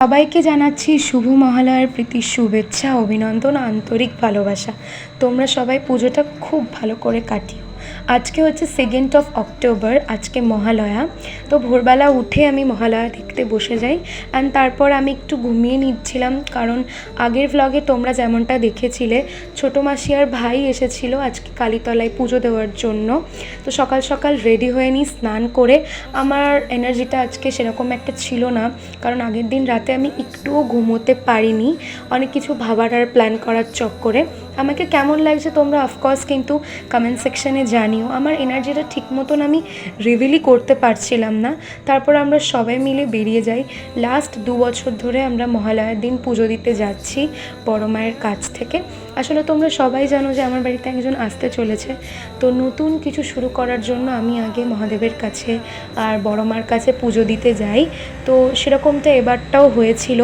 সবাইকে জানাচ্ছি শুভ মহালয়ার প্রীতি, শুভেচ্ছা, অভিনন্দন, আন্তরিক ভালোবাসা। তোমরা সবাই পুজোটা খুব ভালো করে কাটিও। আজকে হচ্ছে সেকেন্ড অফ অক্টোবর আজকে মহালয়া। তো ভোরবেলা উঠে আমি মহালয়া দেখতে বসে যাই। অ্যান্ড তারপর আমি একটু ঘুমিয়ে নিচ্ছিলাম, কারণ আগের ভ্লগে তোমরা যেমনটা দেখেছিলে, ছোটো মাসি আর ভাই এসেছিল আজকে কালীতলায় পুজো দেওয়ার জন্য। তো সকাল সকাল রেডি হয়ে নিই, স্নান করে। আমার এনার্জিটা আজকে সেরকম একটা ছিল না, কারণ আগের দিন রাতে আমি একটুও ঘুমোতে পারিনি। অনেক কিছু ভাবার আর প্ল্যান করার চক্করে। আমাকে কেমন লাগছে তোমরা অফকোর্স কিন্তু কমেন্ট সেকশানে জানিও, আমার এনার্জিটা ঠিক মতন আমি রিভিলই করতে পারছিলাম না। তারপর আমরা সবাই মিলে বেরিয়ে যাই। লাস্ট দু বছর ধরে আমরা মহালয়ার দিন পুজো দিতে যাচ্ছি বড় মায়ের কাছ থেকে। আসলে তোমরা সবাই জানো যে আমার বাড়িতে একজন আসতে চলেছে। তো নতুন কিছু শুরু করার জন্য আমি আগে মহাদেবের কাছে আর বড় মার কাছে পুজো দিতে যাই। তো সেরকমটা এবারটাও হয়েছিল।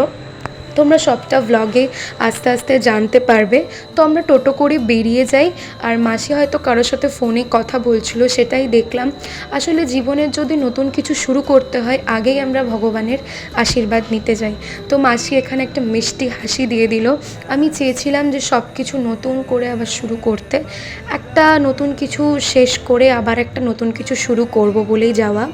তোমরা সবটা ভ্লগে আস্তে আস্তে জানতে পারবে। তো আমরা টোটো করে বেরিয়ে যাই, আর মাসি হয়তো কারোর সাথে ফোনে কথা বলছিল, সেটাই দেখলাম। আসলে জীবনের যদি নতুন কিছু শুরু করতে হয়, আগেই আমরা ভগবানের আশীর্বাদ নিতে যাই। তো মাসি এখানে একটা মিষ্টি হাসি দিয়ে দিল, আমি চেয়েছিলাম যে সব কিছু নতুন করে আবার শুরু করতে। একটা নতুন কিছু শেষ করে আবার একটা নতুন কিছু শুরু করব বলেই যাওয়া।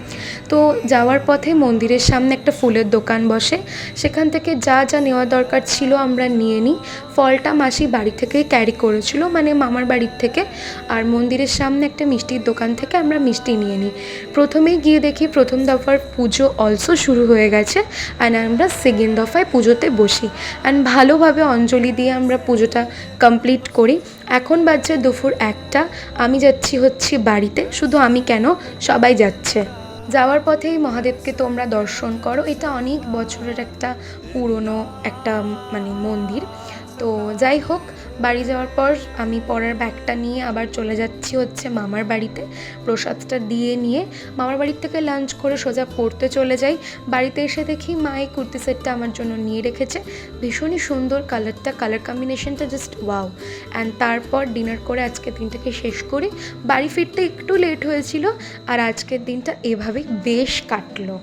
তো যাওয়ার পথে মন্দিরের সামনে একটা ফুলের দোকান বসে। সেখান থেকে যা যা নেওয়া দরকার ছিল, আমরা নিয়ে নিই। ফলটা মাসি বাড়ি থেকে ক্যারি করেছিল মানে মামার বাড়ির থেকে। আর মন্দিরের সামনে একটা মিষ্টির দোকান থেকে আমরা মিষ্টি নিয়ে নিই। প্রথমেই গিয়ে দেখি প্রথম দফার পুজো অলসো শুরু হয়ে গেছে অ্যান্ড আমরা সেকেন্ড দফায় পুজোতে বসি। অ্যান্ড ভালোভাবে অঞ্জলি দিয়ে আমরা পুজোটা কমপ্লিট করি। এখন বাজছে দুপুর একটা, আমি যাচ্ছি হচ্ছে বাড়িতে, শুধু আমি কেন, সবাই যাচ্ছে। যাওয়ার পথেই মহাদেবকে তোমরা দর্শন করো। এটা অনেক বছরের একটা পুরনো একটা মানে মন্দির। তো যাই হোক বাড়ি যাওয়ার পর আমি পরের ব্যাগটা নিয়ে আবার চলে যাচ্ছি হচ্ছে মামার বাড়িতে। প্রসাদটা দিয়ে নিয়ে মামার বাড়ির থেকে লাঞ্চ করে সোজা পড়তে চলে যাই। বাড়িতে এসে দেখি মা এই কুর্তি সেটটা আমার জন্য নিয়ে রেখেছে। ভীষণই সুন্দর কালারটা কালার কম্বিনেশনটা জাস্ট ওয়াও অ্যান্ড তারপর ডিনার করে আজকের দিনটাকে শেষ করি। বাড়ি ফিরতে একটু লেট হয়েছিল আর আজকের দিনটা এভাবেই বেশ কাটলো।